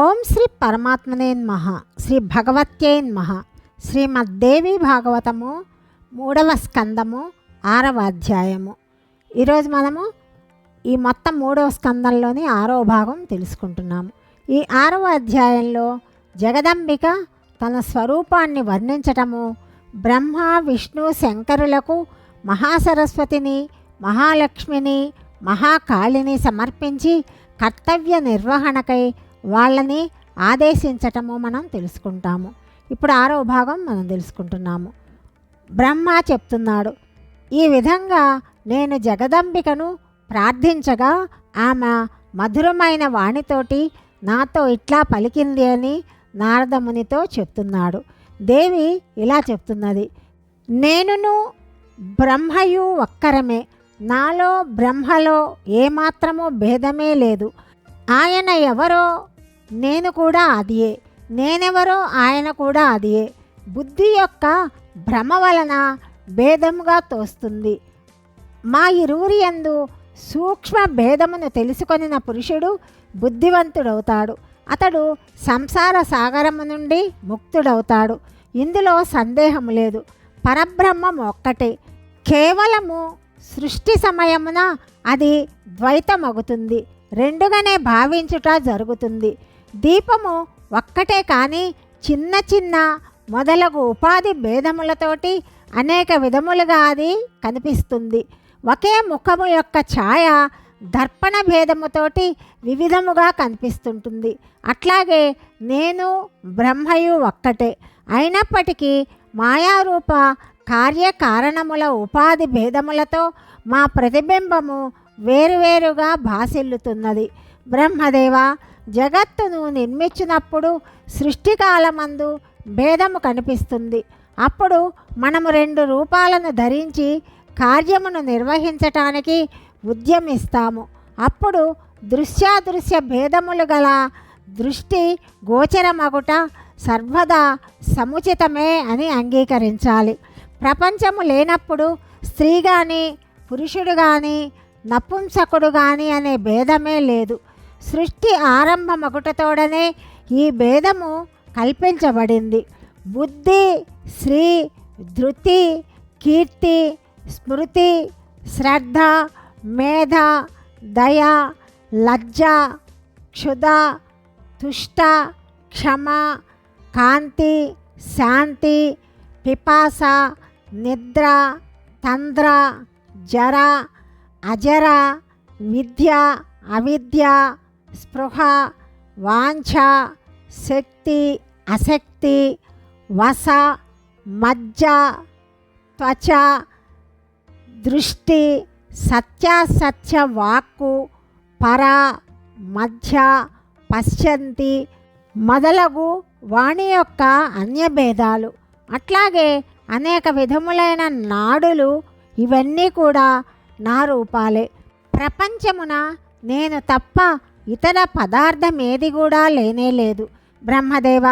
ఓం శ్రీ పరమాత్మనే మహ శ్రీ భగవత్యే మహ శ్రీమద్దేవి భాగవతము మూడవ స్కందము ఆరవ అధ్యాయము. ఈరోజు మనము ఈ మొత్తం మూడవ స్కందంలోని ఆరవ భాగం తెలుసుకుంటున్నాము. ఈ ఆరవ అధ్యాయంలో జగదంబిక తన స్వరూపాన్ని వర్ణించటము బ్రహ్మ విష్ణు శంకరులకు మహాసరస్వతిని మహాలక్ష్మిని మహాకాళిని సమర్పించి కర్తవ్య నిర్వహణకై వాళ్ళని ఆదేశించటము మనం తెలుసుకుంటాము. ఇప్పుడు ఆరో భాగం మనం తెలుసుకుంటున్నాము. బ్రహ్మ చెప్తున్నాడు ఈ విధంగా నేను జగదంబికను ప్రార్థించగా ఆమె మధురమైన వాణితోటి నాతో ఇట్లా పలికింది అని నారదమునితో చెప్తున్నాడు. దేవి ఇలా చెప్తున్నది నేనును బ్రహ్మయు ఒక్కరమే. నాలో బ్రహ్మలో ఏమాత్రము భేదమే లేదు. ఆయన ఎవరో నేను కూడా అదియే నేనెవరో ఆయన కూడా అదియే బుద్ధి యొక్క భ్రమ వలన భేదముగా తోస్తుంది. మా ఇరువురి యందు సూక్ష్మ భేదమును తెలుసుకొనిన పురుషుడు బుద్ధివంతుడవుతాడు. అతడు సంసార సాగరము నుండి ముక్తుడవుతాడు. ఇందులో సందేహము లేదు. పరబ్రహ్మం ఒక్కటే. కేవలము సృష్టి సమయమున అది ద్వైతమగుతుంది. రెండుగానే భావించుట జరుగుతుంది. దీపము ఒక్కటే కానీ చిన్న చిన్న మొదలగు ఉపాధి భేదములతోటి అనేక విధములుగా అది కనిపిస్తుంది. ఒకే ముఖము యొక్క ఛాయ దర్పణ భేదముతోటి వివిధముగా కనిపిస్తుంటుంది. అట్లాగే నేను బ్రహ్మయు ఒక్కటే. అయినప్పటికీ మాయారూప కార్యకారణముల ఉపాధి భేదములతో మా ప్రతిబింబము వేరువేరుగా భాసిల్లుతున్నది. బ్రహ్మదేవ జగత్తును నిర్మించినప్పుడు సృష్టికాలమందు భేదము కనిపిస్తుంది. అప్పుడు మనము రెండు రూపాలను ధరించి కార్యమును నిర్వహించటానికి ఉద్యమిస్తాము. అప్పుడు దృశ్యాదృశ్య భేదములు గల దృష్టి గోచరమగుట సర్వదా సముచితమే అని అంగీకరించాలి. ప్రపంచము లేనప్పుడు స్త్రీ కానీ పురుషుడు కానీ నపుంసకుడు కానీ అనే భేదమే లేదు. సృష్టి ఆరంభమొకటతోడనే ఈ భేదము కల్పించబడింది. బుద్ధి శ్రీ ధృతి కీర్తి స్మృతి శ్రద్ధ మేధ దయ లజ్జ క్షుధ తుష్ట క్షమ కాంతి శాంతి పిపాస నిద్ర తంద్ర జర అజర విద్య అవిద్య స్పృహ వాంఛ శక్తి అశక్తి వస మజ్జ త్వచ దృష్టి సత్యాసత్య వాక్కు పర మధ్య పశ్చంతి మొదలగు వాణి యొక్క అన్యభేదాలు. అట్లాగే అనేక విధములైన నాడులు ఇవన్నీ కూడా నా రూపాలే. ప్రపంచమున నేను తప్ప ఇతర పదార్థం ఏది కూడా లేనే లేదు. బ్రహ్మదేవ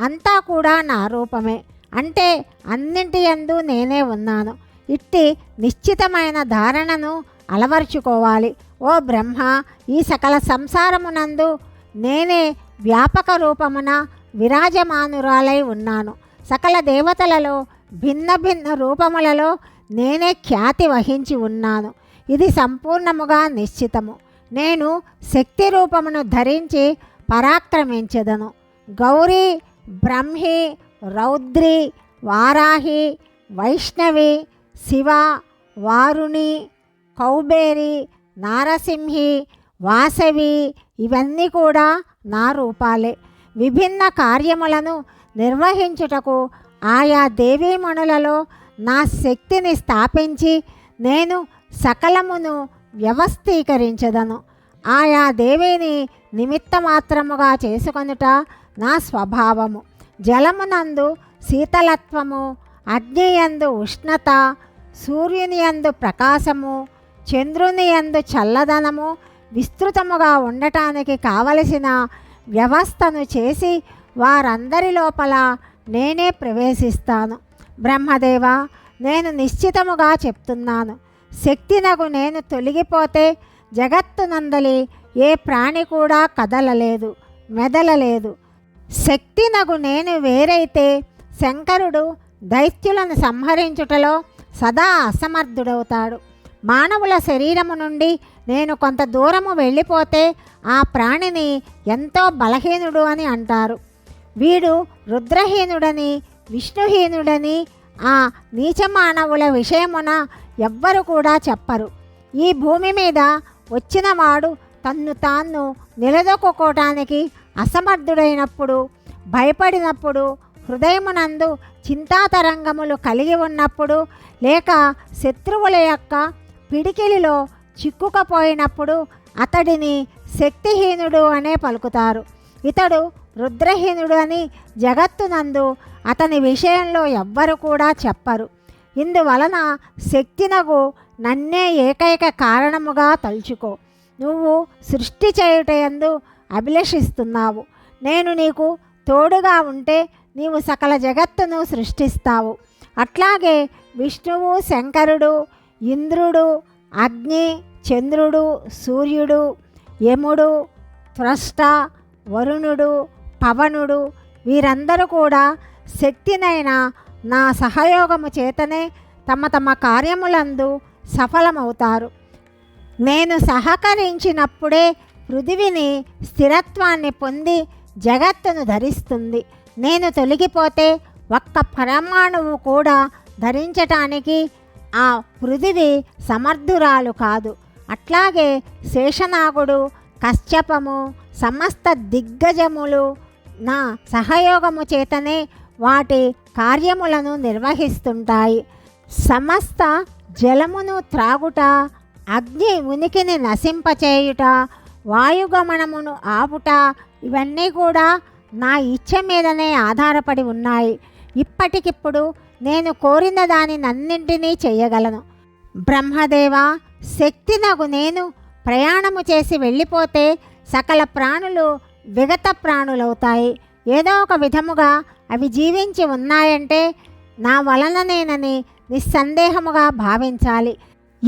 అంతా కూడా నా రూపమే. అంటే అన్నింటి యందు నేనే ఉన్నాను. ఇట్టి నిశ్చితమైన ధారణను అలవర్చుకోవాలి. ఓ బ్రహ్మ ఈ సకల సంసారమునందు నేనే వ్యాపక రూపమున విరాజమానురాలై ఉన్నాను. సకల దేవతలలో భిన్న భిన్న రూపములలో నేనే ఖ్యాతి వహించి ఉన్నాను. ఇది సంపూర్ణముగా నిశ్చితము. నేను శక్తి రూపమును ధరించి పరాక్రమించదను. గౌరీ బ్రహ్మి రౌద్రి వారాహి వైష్ణవి శివ వారుణి కౌబేరి నారసింహి వాసవి ఇవన్నీ కూడా నా రూపాలే. విభిన్న కార్యములను నిర్వహించుటకు ఆయా దేవీమణులలో నా శక్తిని స్థాపించి నేను సకలమును వ్యవస్థీకరించదను. ఆయా దేవిని నిమిత్తమాత్రముగా చేసుకొనుట నా స్వభావము. జలమునందు శీతలత్వము అగ్నియందు ఉష్ణత సూర్యుని యందు ప్రకాశము చంద్రుని యందు చల్లదనము విస్తృతముగా ఉండటానికి కావలసిన వ్యవస్థను చేసి వారందరి లోపల నేనే ప్రవేశిస్తాను. బ్రహ్మదేవ నేను నిశ్చితముగా చెప్తున్నాను. శక్తినగు నేను తొలగిపోతే జగత్తు నందలి ఏ ప్రాణి కూడా కదలలేదు మెదలలేదు. శక్తినగు నేను వేరైతే శంకరుడు దైత్యులను సంహరించుటలో సదా అసమర్థుడవుతాడు. మానవుల శరీరము నుండి నేను కొంత దూరము వెళ్ళిపోతే ఆ ప్రాణిని ఎంతో బలహీనుడు అని అంటారు. వీడు రుద్రహీనుడని విష్ణుహీనుడని ఆ నీచ మానవుల విషయమున ఎవ్వరు కూడా చెప్పరు. ఈ భూమి మీద వచ్చినవాడు తన్ను తాను నిలదొక్కుకోవటానికి అసమర్థుడైనప్పుడు భయపడినప్పుడు హృదయమునందు చింతాతరంగములు కలిగి ఉన్నప్పుడు లేక శత్రువుల యొక్క పిడికిలిలో చిక్కుకపోయినప్పుడు అతడిని శక్తిహీనుడు అనే పలుకుతారు. ఇతడు రుద్రహీనుడు అని జగత్తునందు అతని విషయంలో ఎవ్వరు కూడా చెప్పరు. ఇందువలన శక్తినగు నన్నే ఏకైక కారణముగా తలుచుకో. నువ్వు సృష్టి చేయుటయందు అభిలషిస్తున్నావు. నేను నీకు తోడుగా ఉంటే నీవు సకల జగత్తును సృష్టిస్తావు. అట్లాగే విష్ణువు శంకరుడు ఇంద్రుడు అగ్ని చంద్రుడు సూర్యుడు యముడు త్రష్ట వరుణుడు పవనుడు వీరందరూ కూడా శక్తినైన నా సహయోగము చేతనే తమ తమ కార్యములందు సఫలమవుతారు. నేను సహకరించినప్పుడే పృథివిని స్థిరత్వాన్ని పొంది జగత్తును ధరిస్తుంది. నేను తొలగిపోతే ఒక్క పరమాణువు కూడా ధరించటానికి ఆ పృథివి సమర్థురాలు కాదు. అట్లాగే శేషనాగుడు కశ్యపము సమస్త దిగ్గజములు నా సహయోగము చేతనే వాటి కార్యములను నిర్వహిస్తుంటాయి. సమస్త జలమును త్రాగుట అగ్ని ఉనికిని నశింపచేయుట వాయుగమనమును ఆపుట ఇవన్నీ కూడా నా ఇచ్చ మీదనే ఆధారపడి ఉన్నాయి. ఇప్పటికిప్పుడు నేను కోరిన దానినన్నింటినీ చేయగలను. బ్రహ్మదేవ శక్తి నాకు నేను ప్రయాణము చేసి వెళ్ళిపోతే సకల ప్రాణులు విగత ప్రాణులవుతాయి ఏదో ఒక విధముగా అవి జీవించి ఉన్నాయంటే నా వలననేనని నిస్సందేహముగా భావించాలి.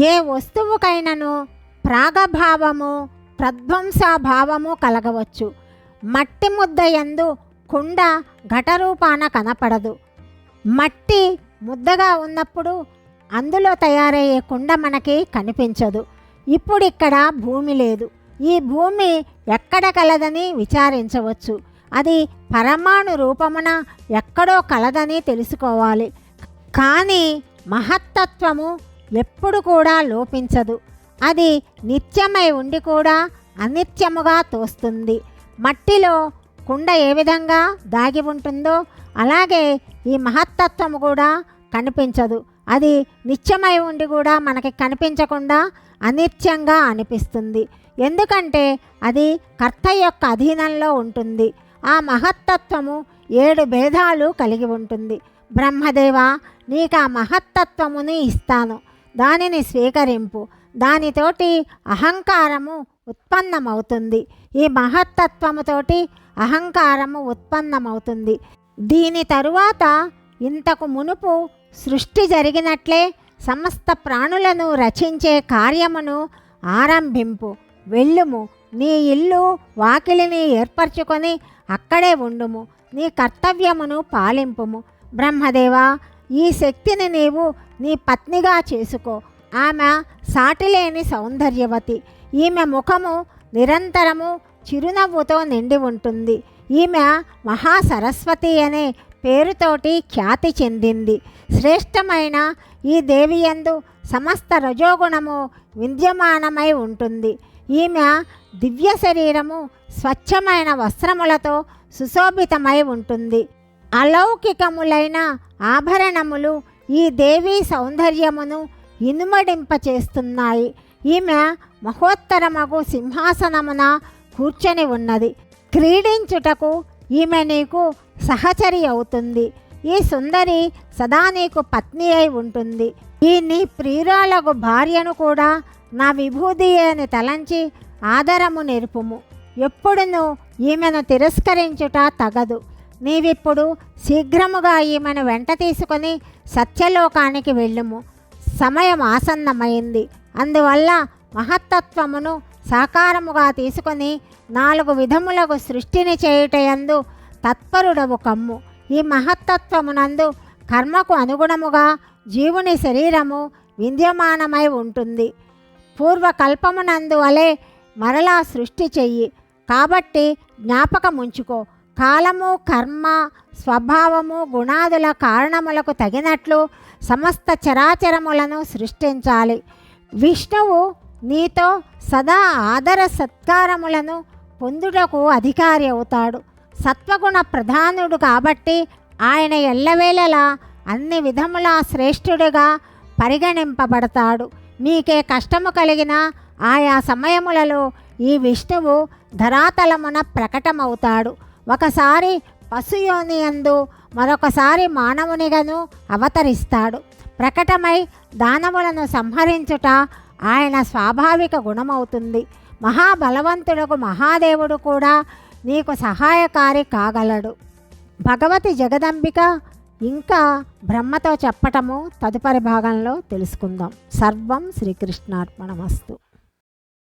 ఏ వస్తువుకైనను ప్రాగభావము ప్రధ్వంసాభావము కలగవచ్చు. మట్టి ముద్ద ఎందు కుండ ఘటరూపాన కనపడదు. మట్టి ముద్దగా ఉన్నప్పుడు అందులో తయారయ్యే కుండ మనకి కనిపించదు. ఇప్పుడు ఇక్కడ భూమి లేదు. ఈ భూమి ఎక్కడ కలదని విచారించవచ్చు. అది పరమాణు రూపమున ఎక్కడో కలదని తెలుసుకోవాలి. కానీ మహత్తత్వము ఎప్పుడు కూడా లోపించదు. అది నిత్యమై ఉండి కూడా అనిత్యముగా తోస్తుంది. మట్టిలో కుండ ఏ విధంగా దాగి ఉంటుందో అలాగే ఈ మహత్తత్వము కూడా కనిపించదు. అది నిత్యమై ఉండి కూడా మనకి కనిపించకుండా అనిత్యంగా అనిపిస్తుంది. ఎందుకంటే అది కర్త యొక్క అధీనంలో ఉంటుంది. ఆ మహత్తత్వము ఏడు భేదాలు కలిగి ఉంటుంది. బ్రహ్మదేవ నీకు ఆ మహత్తత్వముని ఇస్తాను. దానిని స్వీకరింపు. దానితోటి అహంకారము ఉత్పన్నమవుతుంది. ఈ మహత్తత్వముతోటి అహంకారము ఉత్పన్నమవుతుంది. దీని తరువాత ఇంతకు మునుపు సృష్టి జరిగినట్లే సమస్త ప్రాణులను రచించే కార్యమును ఆరంభింపు. వెళ్ళుము. నీ ఇల్లు వాకిలిని ఏర్పరచుకొని అక్కడే ఉండుము. నీ కర్తవ్యమును పాలింపుము. బ్రహ్మదేవా ఈ శక్తిని నీవు నీ పత్నిగా చేసుకో. ఆమె సాటిలేని సౌందర్యవతి. ఈమె ముఖము నిరంతరము చిరునవ్వుతో నిండి ఉంటుంది. ఈమె మహాసరస్వతి అనే పేరుతోటి ఖ్యాతి చెందింది. శ్రేష్టమైన ఈ దేవియందు సమస్త రజోగుణము విద్యమానమై ఉంటుంది. ఈమె దివ్య శరీరము స్వచ్ఛమైన వస్త్రములతో సుశోభితమై ఉంటుంది. అలౌకికములైన ఆభరణములు ఈ దేవీ సౌందర్యమును ఇనుమడింపచేస్తున్నాయి. ఈమె మహోత్తరమగు సింహాసనమున కూర్చొని ఉన్నది. క్రీడించుటకు ఈమె నీకు సహచరి అవుతుంది. ఈ సుందరి సదా నీకు పత్ని అయి ఉంటుంది. ఈ నీ ప్రియురాలకు భార్యను కూడా నా విభూది అని తలంచి ఆదరము నేర్పుము. ఎప్పుడును ఈమెను తిరస్కరించుట తగదు. నీవిప్పుడు శీఘ్రముగా ఈమెను వెంట తీసుకొని సత్యలోకానికి వెళ్ళుము. సమయం ఆసన్నమైంది. అందువల్ల మహత్తత్వమును సాకారముగా తీసుకొని నాలుగు విధములకు సృష్టిని చేయుటయందు తత్పరుడవు కమ్ము. ఈ మహత్తత్వమునందు కర్మకు అనుగుణముగా జీవుని శరీరము విద్యమానమై ఉంటుంది. పూర్వకల్పమునందు వలె మరలా సృష్టి చెయ్యి. కాబట్టి జ్ఞాపకముంచుకో. కాలము కర్మ స్వభావము గుణాదుల కారణములకు తగినట్లు సమస్త చరాచరములను సృష్టించాలి. విష్ణువు నీతో సదా ఆదర సత్కారములను పొందుటకు అధికారి అవుతాడు. సత్వగుణ ప్రధానుడు కాబట్టి ఆయన ఎల్లవేళలా అన్ని విధముల శ్రేష్ఠుడిగా పరిగణింపబడతాడు. మీకే కష్టము కలిగిన ఆయా సమయములలో ఈ విష్ణువు ధరాతలమున ప్రకటమవుతాడు. ఒకసారి పశుయోని అందు మరొకసారి మానవునిగను అవతరిస్తాడు. ప్రకటమై దానవులను సంహరించుట ఆయన స్వాభావిక గుణమవుతుంది. మహాబలవంతుడకు మహాదేవుడు కూడా నీకు సహాయకారి కాగలడు. భగవతి జగదంబిక ఇంకా బ్రహ్మతో చెప్పటము తదుపరి భాగంలో తెలుసుకుందాం. సర్వం శ్రీకృష్ణార్పణమస్తు.